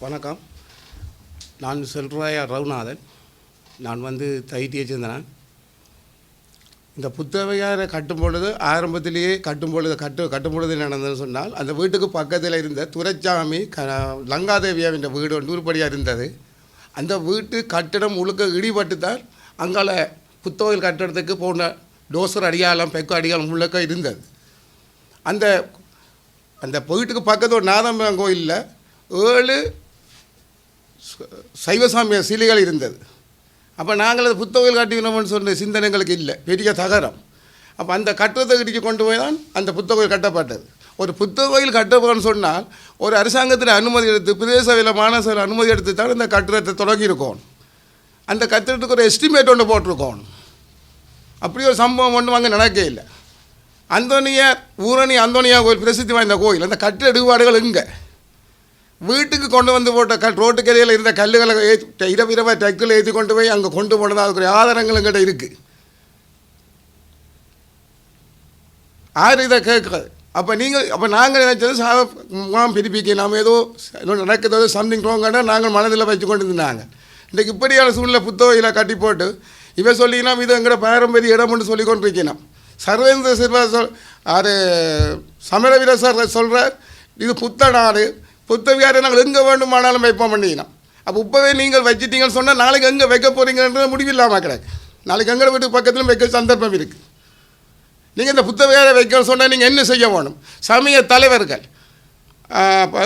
வணக்கம். நான் செல்ராயா ரகுநாதன். நான் வந்து தைட்டியை சேர்ந்தனன் இந்த புத்தவையாரை கட்டும் பொழுது ஆரம்பத்திலேயே கட்டும் பொழுது கட்டு கட்டும் பொழுது நடந்ததுன்னு சொன்னால் அந்த வீட்டுக்கு பக்கத்தில் இருந்த துரைச்சாமி க லங்காதேவியாவின் வீடு ஒன்று இருந்தது. அந்த வீட்டு கட்டிடம் முழுக்க இடிபட்டு தான் அங்கால புத்தகங்கள் கட்டிடத்துக்கு போன டோசர் அடியாளம் பெக்கு அடியாளம் முழுக்க இருந்தது. அந்த அந்த வீட்டுக்கு பக்கத்து ஒரு நாதம்பரம் கோயிலில் ஏழு சைவசாமிய சிலைகள் இருந்தது. அப்போ நாங்கள் அது புத்தகங்கள் காட்டினோம்னு சொன்ன சிந்தனைகளுக்கு இல்லை. பெரிய தகரம். அப்போ அந்த கட்டத்தை இடிச்சு கொண்டு போய் தான் அந்த புத்தகங்கள் கட்டப்பட்டது. ஒரு புத்தக கோயில் கட்டப்போன்னு சொன்னால் ஒரு அரசாங்கத்தில் அனுமதி எடுத்து பிரதேச சபையில் மாநகர அனுமதி எடுத்து தான் இந்த கட்டிடத்தை தொடங்கியிருக்கோம். அந்த கட்டிடத்துக்கு ஒரு எஸ்டிமேட் ஒன்று போட்டிருக்கோம். அப்படி ஒரு சம்பவம் ஒன்றும் அங்கே நடக்கவே இல்லை. அந்தோனியார் ஊரணி அந்தோனியா கோயில் பிரசித்தி வாய்ந்த கோயில். அந்த கட்டிட இடுபாடுகள் இங்கே வீட்டுக்கு கொண்டு வந்து போட்ட கல் ரோட்டுக்கரையில் இருந்த கல்லுகளை ஏற்றி இரவு இரவா டக்கில் ஏற்றி கொண்டு போய் அங்கே கொண்டு போனது அதுக்குரிய ஆதாரங்கள் எங்கிட்ட இருக்குது யார் இதை கேட்குறது அப்போ நீங்கள் அப்போ நாங்கள் நினைச்சது சாவ முகாம் பிரிப்பிக்க நாம் ஏதோ நடக்கிறது சம்திங் ரோங்கன்னா நாங்கள் மனதில் வச்சு கொண்டு இருந்தாங்க இன்றைக்கு இப்படியான சூழ்நிலை புத்தகையில் கட்டி போட்டு இவன் சொல்லினா இது எங்களோட பாரம்பரிய இடம்னு சொல்லி கொண்டு இருக்கணும் சர்வேந்திர சில்வா சொல் அது சமரவீர சார் சொல்கிறார் இது புத்த நாடு புத்தவிகாரை நாங்கள் எங்கே வேண்டுமானாலும் வைப்போம் பண்ணிக்கலாம் அப்போ இப்போவே நீங்கள் வச்சிட்டீங்கன்னு சொன்னால் நாளைக்கு எங்கே வைக்க போகிறீங்கன்றது முடிவில்லாமல் கிடக்கு நாளைக்கு எங்கள் வீட்டுக்கு பக்கத்திலும் வைக்க சந்தர்ப்பம் இருக்குது நீங்கள் இந்த புத்த வைக்கணும்னு சொன்னால் நீங்கள் என்ன செய்ய வேணும்? சமய தலைவர்கள்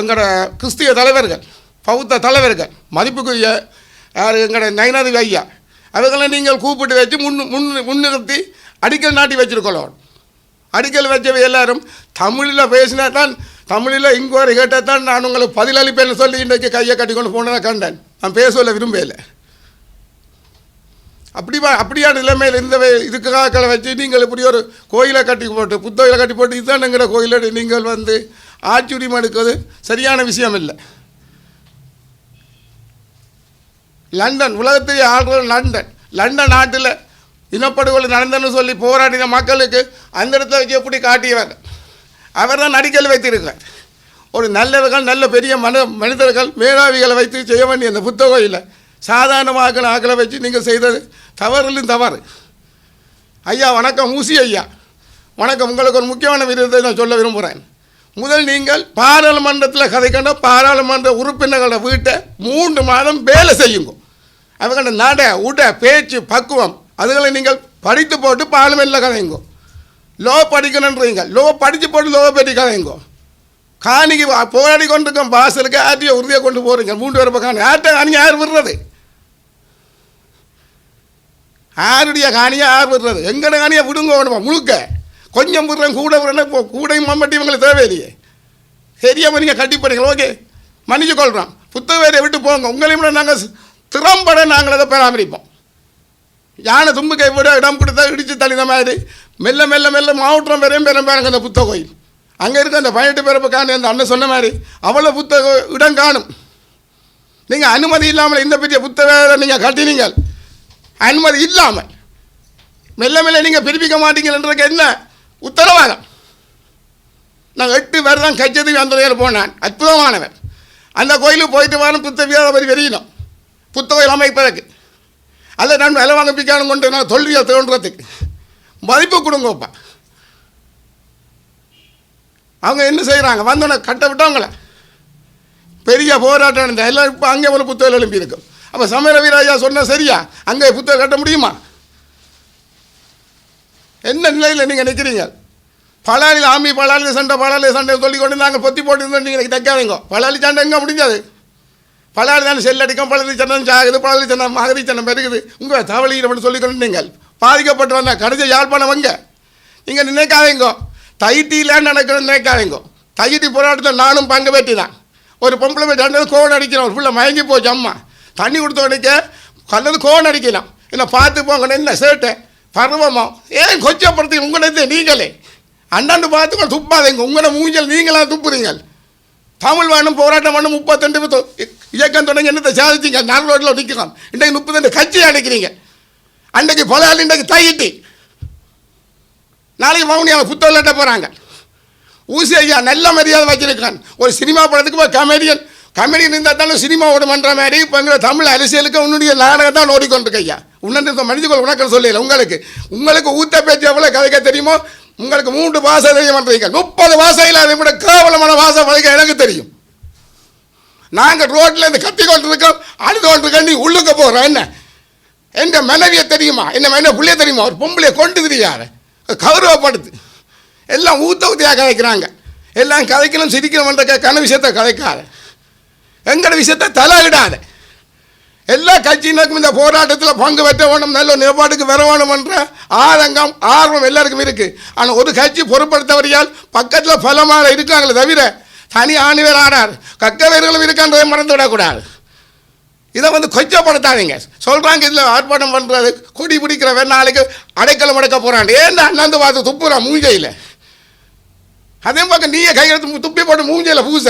எங்களோட கிறிஸ்திய தலைவர்கள் பௌத்த தலைவர்கள் மதிப்புக்குரிய யார் எங்களோட நயனாதி ஐயா அவர்களை நீங்கள் கூப்பிட்டு வச்சு முன் முன் முன்னிறுத்தி அடிக்கல் நாட்டி வச்சிருக்கணும். அடிக்கல் வச்சவை எல்லாரும் தமிழில் பேசினா தான் தமிழில் இங்குவரை கேட்டால் தான் நான் உங்களுக்கு பதிலளிப்பேன்னு சொல்லி இன்றைக்கு கையை கட்டி கொண்டு போனதை கண்டேன். நான் பேசல விரும்பலை அப்படி வா- அப்படியான நிலைமையில் இந்த இதுக்காக வச்சு நீங்கள் இப்படி ஒரு கோயிலை கட்டி போட்டு புத்தகையில் கட்டி போட்டு இதுதானுங்கிற கோயிலை நீங்கள் வந்து ஆட்சி உரிமை எடுக்கிறது சரியான விஷயம் இல்லை லண்டன் உலகத்தையே ஆள்ற லண்டன். லண்டன் நாட்டில் இனப்படுகொலை நடந்தன்னு சொல்லி போராடின மக்களுக்கு அந்த இடத்துல வச்சு எப்படி காட்டியவர்? அவர் தான் நடிக்கல் வைத்திருக்கிறார். ஒரு நல்லவர்கள் நல்ல பெரிய மன மனிதர்கள் மேலாவிகளை வைத்து செய்ய வேண்டிய அந்த சாதாரண சாதாரணமாக ஆக்களை வச்சு நீங்கள் செய்தது தவறிலும் தவறு. ஐயா வணக்கம் ஊசி ஐயா. வணக்கம் உங்களுக்கு ஒரு முக்கியமான விருதை நான் சொல்ல விரும்புகிறேன் முதல் நீங்கள் பாராளுமன்றத்தில் கதைக்கண்ட பாராளுமன்ற உறுப்பினர்களோட வீட்டை மூன்று மாதம் வேலை செய்யுங்க. அவங்களோட நட உட பேச்சு பக்குவம் அதுகளை நீங்கள் படித்து போட்டு பார்லிமெண்ட்டில் கதைங்கோ. லோ படிக்கணுன்றீங்க லோ படித்து போட்டு லோ பற்றி காணிக்கு வா- போராடி கொண்டிருக்கோம் வாசலுக்கு ஆட்டியை உறுதியாக கொண்டு போகிறீங்க மூன்று பேர் காணி ஆட்ட காணி யார் விடுறது யாருடைய காணியை யார் விடுறது எங்கட காணியை விடுங்க வேணுமா முழுக்க கொஞ்சம் விடுறேன் கூட விடுறேன் கூடையும் மம்பட்டி இவங்களுக்கு தேவையில்லையே சரியாக நீங்கள் கட்டி போறீங்க ஓகே மன்னிச்சு கொள்கிறோம் புத்தக வேலையை விட்டு போங்க உங்களையும் கூட நாங்கள் திறம்பட நாங்கள் அதை பராமரிப்போம் யானை தும்புக்கை விட இடம் கொடுத்தா இடித்து தள்ளி மாதிரி மெல்ல மெல்ல மெல்ல மாவட்டம் பெரும் பெரும் பாருங்க அந்த புத்த கோயில் அங்கே இருக்க அந்த பதினெட்டு பிறப்பு காணி அந்த அண்ணன் சொன்ன மாதிரி அவ்வளோ புத்த இடம் காணும். நீங்கள் அனுமதி இல்லாமல் இந்த பெரிய புத்தக நீங்கள் கட்டினீங்க அனுமதி இல்லாமல். மெல்ல மெல்ல நீங்கள் பிரிப்பிக்க மாட்டீங்கன்றதுக்கு என்ன? உத்தரவாதம். நான் எட்டு பேர் தான் கச்சேரி அந்த நேரம் போனான். அற்புதமானவர் அந்த கோயிலுக்கு போயிட்டு வரணும் புத்த வியாபாரி வெறியணும். புத்த கோயில் அமைப்பதற்கு. அதை நான் விலை வாங்க பிடிக்காலும் கொண்டு நான் தொல்வியை தோன்றதுக்கு மதிப்பு கொடுங்கப்பா. அவங்க என்ன செய்கிறாங்க வந்தோடனே கட்ட விட்டவங்கள. பெரிய போராட்டம் நடந்த எல்லாம் இப்போ அங்கே ஒரு புத்தகம் எழுப்பி இருக்கும் அப்போ சமர வீராயா சொன்னால் சரியா? அங்கே புத்தகம் கட்ட முடியுமா? என்ன நிலையில் நீங்கள் நிற்கிறீங்க பலாலில் ஆமி பலாலி சண்டை பலாலி சண்டை சொல்லி கொண்டு நாங்கள் பொத்தி போட்டு நீங்கள் தைக்காதீங்க. பலாளி சண்டை எங்கே முடிஞ்சது? பலாளி தானே செல்லடிக்கும். பழனி சன்னம் சாகுது. பழனி சன்னம் மகதி சன்னம் பெருகுது. உங்கள் தவளையில் சொல்லி கொண்டு நீங்கள் பாதிக்கப்பட்டு கடைசி யாழ்ப்பாணம் வங்க நீங்கள் நினைக்காதீங்க. தைட்டியில் நடக்கணும்னு நினைக்காதீங்க. தைட்டி போராட்டத்தில் நானும் பங்கு பெற்றி தான் ஒரு பொம்பளை போய் ரெண்டு கோன் அடிக்கிறோம் ஒரு பிள்ளை மயங்கி போச்சு அம்மா. தண்ணி கொடுத்த உடனே கல்லது கோன் அடிக்கலாம் இல்லை பார்த்து போங்க என்ன சேட்டை? பருவமோ? ஏன் கொச்சப்படுத்தி உங்களது நீங்களே. அண்டாண்டு பார்த்து துப்பாதீங்க. உங்களோட மூஞ்சல் நீங்களாக துப்புறீங்க. தமிழ் வேணும் போராட்டம் வேணும் முப்பத்தெண்டு இயக்கம் தொடங்கி என்னத்தை சாதிச்சீங்க? நாலு ரோட்டில் நிற்கிறோம் இன்றைக்கு முப்பத்தெண்டு கட்சி அடைக்கிறீங்க. அன்றைக்கு பொலால் இன்றைக்கு தையிட்டி நாளைக்கு மௌனியாவை புத்தகம் போகிறாங்க ஊசி ஐயா நல்ல மரியாதை வச்சிருக்கான். ஒரு சினிமா படத்துக்கு ஒரு கமெடியன் கமெடியன் இருந்தால் தானே சினிமா பண்ணுற மாதிரி இப்போ எங்களை தமிழ் அரசியலுக்கு உன்னுடைய நாடகம் தான் ஓடிக்கொண்டிருக்கு ஐயா. உன்ன மனிதர்கள் உனக்கு சொல்லல உங்களுக்கு. உங்களுக்கு ஊத்த பேச்சு எவ்வளோ கதைக்க தெரியுமோ உங்களுக்கு மூன்று பாசை தெரிய மாட்டீங்க முப்பது வாசையில் அதை விட கேவலமான வாசை வளைக்க எனக்கு தெரியும். நாங்கள் ரோட்டில் இருந்து கத்தி கொண்டிருக்கோம் அழுது கொண்டிருக்கோம் நீ உள்ளுக்க போகிறோம் என்ன? என் மனைவியை தெரியுமா? என்ன மனைவி பிள்ளைய தெரியுமா? ஒரு பொம்பளையை கொண்டு தெரியாத கௌரவப்படுத்து எல்லாம் ஊத்த ஊத்தியாக கதைக்கிறாங்க எல்லாம் கதைக்கணும் சிரிக்கணும்ன்ற கன விஷயத்தை கதைக்காத எங்கட விஷயத்தை தலையிடாத எல்லா கட்சியினருக்கும் இந்த போராட்டத்தில் பங்கு பெற்ற வேணும் நல்ல நிலப்பாட்டுக்கு வர வேணும்ன்ற ஆதங்கம் ஆர்வம் எல்லாருக்கும் இருக்குது ஆனால் ஒரு கட்சி பொருட்படுத்தவரையால் பக்கத்தில் பலமாக இருக்காங்களே தவிர தனி ஆணிவர் ஆடார் கக்கவேர்களும் இருக்கான்றதை மறந்து விடக்கூடாது இதை வந்து கொச்சப்படுத்தாதீங்க சொல்கிறாங்க இதில் ஆர்ப்பாட்டம் பண்ணுறது கொடி பிடிக்கிற நாளைக்கு அடைக்கலம் அடைக்க போகிறான் ஏன் அண்ணாந்து பார்த்து துப்புறான் மூஞ்சையில்? அதே பக்கம் நீயே கையெழுத்து துப்பி போட்டு மூஞ்சையில் பூச.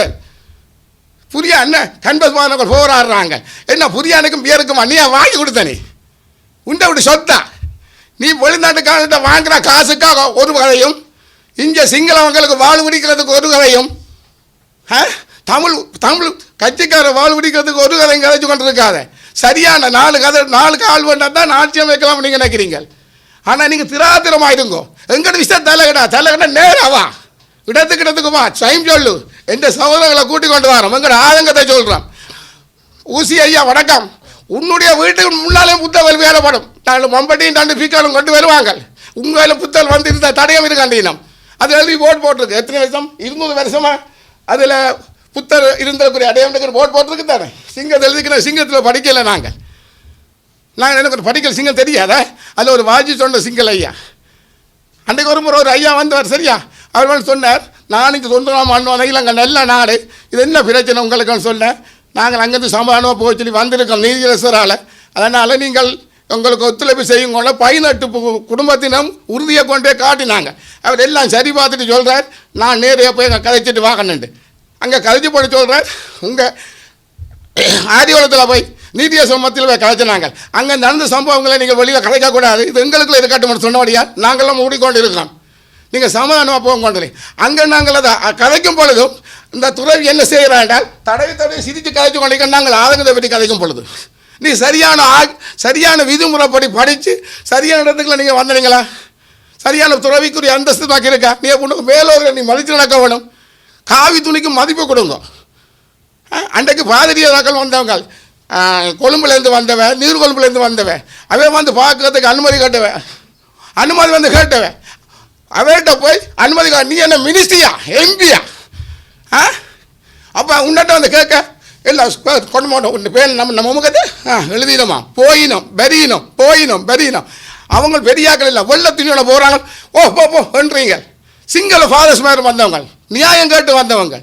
புரியா என்ன? கண்பஸ் மாணவர்கள் போராடுறாங்க. என்ன புரியானுக்கும் பேருக்கும் அண்ணியா வாங்கி கொடுத்தனே உண்டை விட்டு சொத்தா? நீ வெளிநாட்டுக்காரர்கிட்ட வாங்குற காசுக்காக ஒரு கதையும் இங்கே சிங்களவங்களுக்கு வாழ் பிடிக்கிறதுக்கு ஒரு கதையும் ஆ? தமிழ் தமிழ் கட்சிக்கார வாழ் பிடிக்கிறதுக்கு ஒரு கதையும் கதைச்சு கொண்டிருக்காத. சரியான நாலு கதை நாலு கால் வேண்டாம் தான் ஆட்சியம் வைக்கலாம் நீங்கள் நினைக்கிறீங்க. ஆனால் நீங்கள் திராத்திரமாக இருங்கோ. எங்கிட்ட விஷயம் தலைகடா தலைகடா நேராவா இடத்துக்கு இடத்துக்கு வா. சைம் சொல்லு. எந்த சகோதரங்களை கூட்டிக் கொண்டு வரோம் எங்கட ஆதங்கத்தை சொல்கிறோம் ஊசி ஐயா வணக்கம். உன்னுடைய வீட்டுக்கு முன்னாலே புத்தகம் வேலைப்படும். நாலு மம்பட்டியும் ரெண்டு பீக்காலும் கொண்டு வருவாங்க. உங்கள் புத்தல் வந்து இருந்தால் தடயம் இருக்காண்டினம் அது எழுதி போட் போட்டிருக்கு. எத்தனை வருஷம்? இருநூறு வருஷமா? அதில் புத்தர் இருந்தக்கூடிய அடையாளத்துக்கு போட் போட்டிருக்கு தானே சிங்கத்தை எழுதிக்கிற சிங்கத்தில் படிக்கலை நாங்கள் நாங்கள் எனக்கு ஒரு படிக்கல சிங்கம் தெரியாதா? அதில் ஒரு வாஜி சொன்ன சிங்கல் ஐயா. அன்றைக்கு ஒரு முறை ஒரு ஐயா வந்தவர் சரியா? அவர் வந்து சொன்னார் நான் இங்கே தொண்ணூறாம் ஆண்டு அங்கே நல்ல நாடு. இது என்ன பிரச்சனை உங்களுக்குன்னு சொன்னேன். நாங்கள் அங்கேருந்து சமாதானமாக போக சொல்லி வந்திருக்கோம் நீதியரசரால். அதனால் நீங்கள் உங்களுக்கு ஒத்துழைப்பு செய்யுங்கள பதினெட்டு குடும்பத்தினம் உறுதியை கொண்டே காட்டினாங்க. அவர் எல்லாம் சரி பார்த்துட்டு சொல்கிறார் நான் நேரையாக போய் கதைச்சிட்டு வாங்கினேன் அங்கே கதைச்சி போட சொல்கிறார் உங்கள் ஆதிவளத்தில் போய் நீதிய சமத்தில் போய் கலைச்சினாங்க. அங்கே நடந்த சம்பவங்களை நீங்கள் வெளியில் கலைக்கக்கூடாது. இது எங்களுக்குள்ள இருக்கட்டும் சொன்னபடியா நாங்களாம் மூடிக்கொண்டு இருக்கோம் நீங்கள் சமாதானமாக போக கொண்டு அங்கே நாங்கள் அதை கதைக்கும் பொழுதும் இந்த துறவி என்ன செய்கிறாண்டால் தடவி தடவி சிரித்து கதைச்சு கொண்டிருக்க நாங்கள் ஆதங்கத்தை பற்றி கதைக்கும் பொழுது. நீ சரியான ஆ சரியான விதிமுறைப்படி படித்து சரியான இடத்துக்குள்ள நீங்கள் வந்துடுங்களா சரியான துறவிக்குரிய அந்தஸ்து பாக்கி இருக்கா நீ உனக்கு மேலோர்கள் நீ மதித்து நடக்க வேணும். காவி துணிக்கு மதிப்பு கொடுங்க. அன்றைக்கு பாதிரியாக்கள் வந்தவங்க. கொழும்புலேருந்து வந்தவன் நீர்கொழும்புலேருந்து வந்தவன் அவன் வந்து பார்க்கறதுக்கு அனுமதி கேட்டவன் அனுமதி வந்து கேட்டவன் அவர்கிட்ட போய் அனுமதி நீ என்ன மினிஸ்ட்ரியா எம்பியா ஆ அப்போ உன்னிட்ட வந்து கேட்க இல்லை கொண்டு போட்டோம் உன் பேர் நம்ம நம்ம முகத்தை ஆ எழுதினோமா போயினோம் பெரியணும் போயினோம் பெரியணும் அவங்க பெரியாக்கள் இல்லை வெள்ள துணியோட போகிறாங்க ஓ போ போன்றீங்க சிங்கள ஃபாதர்ஸ் மாதிரி வந்தவங்க. நியாயம் கேட்டு வந்தவங்க.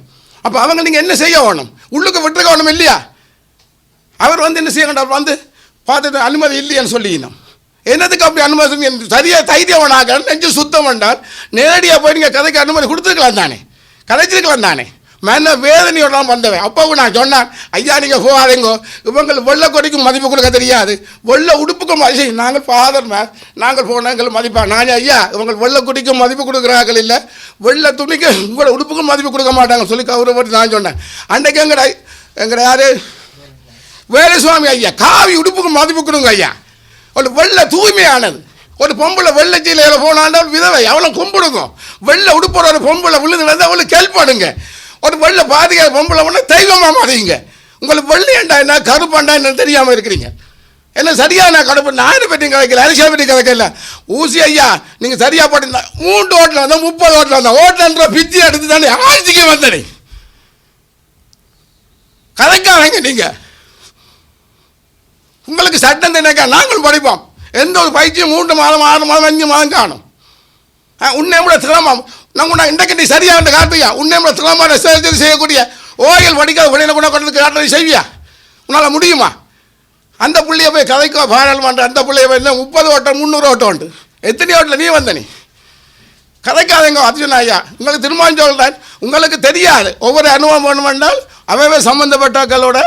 அப்போ அவங்க நீங்கள் என்ன செய்ய வேணும்? உள்ளுக்கு விட்டுருக்க வேணும் இல்லையா? அவர் வந்து என்ன செய்ய வேண்டாம் வந்து பார்த்துட்டு அனுமதி இல்லைன்னு சொல்லிக்கணும். என்னதுக்கு அப்படி அனுமதி சரியாக தைரியவனாக நெஞ்சு சுத்தம் பண்ணால் நேரடியாக போய் நீங்கள் கதைக்கு அனுமதி கொடுத்துருக்கலாம் தானே? கதைச்சிருக்கலாம் தானே? மன வேதனையோடலாம் வந்தவன். அப்போ நான் சொன்னேன் ஐயா நீங்கள் போகாதீங்கோ. இவங்கள் வெள்ளை கொடிக்கும் மதிப்பு கொடுக்க தெரியாது. வெள்ளை உடுப்புக்கும் மதி நாங்கள் ஃபாதர் மேம் நாங்கள் போனால் எங்களை மதிப்பா. நான் ஐயா இவங்கள் வெள்ளை கொடிக்கும் மதிப்பு கொடுக்குறார்கள் இல்லை. வெள்ளை துணிக்கு உங்களை உடுப்புக்கும் மதிப்பு கொடுக்க மாட்டாங்க. சொல்லி கௌரவப்பட்டு நான் சொன்னேன். அன்றைக்கு எங்கட எங்கட யாரு? வேலுசுவாமி ஐயா காவி உடுப்புக்கு மதிப்பு கொடுங்க ஐயா. ஒரு வெள்ளை தூய்மையானது. ஒரு பொம்பளை வெள்ளை சீலையில் போனாண்டால் விதவை அவளை கும்பிடுங்க. வெள்ளை உடுப்புற ஒரு பொம்பளை விழுந்து வந்து அவளுக்கு ஹெல்ப் பண்ணுங்க. ஒரு வெள்ளை பாதுகாப்பு பொம்பளை ஒன்று தெய்வமாக மாறிங்க. உங்களுக்கு வெள்ளையண்டா என்ன கருப்பாண்டா என்னன்னு தெரியாமல் இருக்கிறீங்க. என்ன சரியாக நான் கடுப்பு? நான் பற்றி கதைக்கல அரிசியா பற்றி கதைக்கல. ஊசி ஐயா நீங்கள் சரியாக போட்டு மூன்று ஓட்டில் வந்தால் முப்பது ஓட்டில் வந்தால் ஓட்டன்ற பித்தி எடுத்து தானே ஆட்சிக்கு வந்தனே. கதைக்காதீங்க நீங்கள் உங்களுக்கு சட்டம் திணைக்கா நாங்களும் படிப்போம். எந்த ஒரு பயிற்சியும் மூன்று மாதம் ஆறு மாதம் அஞ்சு மாதம் காணும். ஆ, உன்னை கூட சிரமம்? நம்ம நான் இன்றைக்கு நீ சரியாக காட்டுவியா? உன்னை விட சிரமமான செயல் செய்யக்கூடிய ஓயில் படிக்காத வெளியில் கூட கொண்டு காட்டுறது செய்வியா? உன்னால் முடியுமா? அந்த பிள்ளைய போய் கதைக்கோ பாராளுமன்ற அந்த பிள்ளைய போய் முப்பது ஓட்டம் முந்நூறு ஓட்டம் உண்டு. எத்தனை ஓட்டில் நீ வந்த நீ? கதைக்காதங்க அர்ஜுன் ஐயா. உங்களுக்கு திருமணம் சொல்கிறேன் உங்களுக்கு தெரியாது. ஒவ்வொரு அனுபவம் பண்ணுமென்றால் அவைவே சம்மந்தப்பட்டக்களோட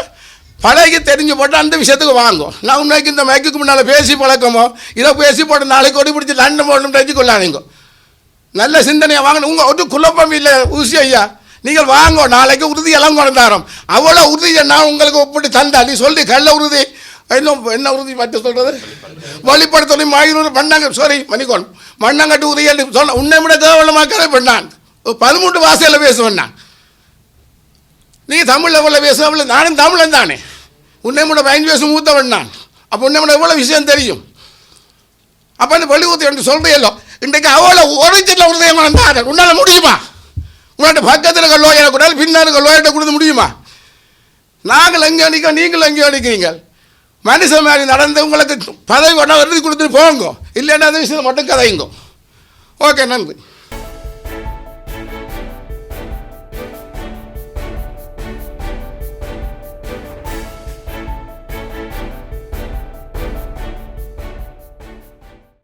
பழகி தெரிஞ்சு போட்டு அந்த விஷயத்துக்கு வாங்கும் நான் உண்மைக்கு இந்த மைக்குக்கு முன்னால் பேசி பழக்கமோ? இதை பேசி போட்டு நாளைக்கு கொடி பிடிச்சி லண்டன் போடணும் தெரிஞ்சு கொள்ளாதீங்க நல்ல சிந்தனையை வாங்கணும். உங்கள் ஒரு குழப்பம் இல்லை ஊசி ஐயா. நீங்கள் வாங்கோ நாளைக்கு உறுதி எல்லாம் கொண்டு தரோம். அவ்வளோ உறுதியை நான் உங்களுக்கு ஒப்பிட்டு தந்தா நீ சொல்லி கள்ள உறுதி. இன்னும் என்ன உறுதி பற்றி சொல்கிறது வழிபடுத்தலை மாயூர் மண்ணாங்க சாரி மணிக்கோன் மண்ணாங்கட்டு உறுதி என்று சொல்ல உன்னை விட கேவலமாக்கவே பண்ணான். பதிமூன்று வாசையில் பேசுவேன் நான். நீ தமிழில் எவ்வளோ பேசுவ நானும் தமிழன் தானே. உன்னை விட பயன் வயசு மூத்தவன் நான். அப்போ உன்னை விட எவ்வளோ விஷயம் தெரியும்? அப்போ அந்த வெளியூத்து என்று சொல்கிறேன் இன்றைக்கு அவ்வளோ ஒரிஜினல் உதயம் வந்தார் உன்னால் முடியுமா? உன்னுடைய பக்கத்தில் இருக்க லோயரை கூட பின்னால் இருக்க லோயர்கிட்ட கொடுக்க முடியுமா? நாங்கள் எங்கே அடிக்கோம் நீங்கள் எங்கே அடிக்கிறீங்க? மனுஷன் மாதிரி நடந்து உங்களுக்கு பதவி கொண்டா வருது கொடுத்துட்டு போங்க. இல்லைன்னா அந்த விஷயத்தில் மட்டும் கதையுங்க. ஓகே நன்றி.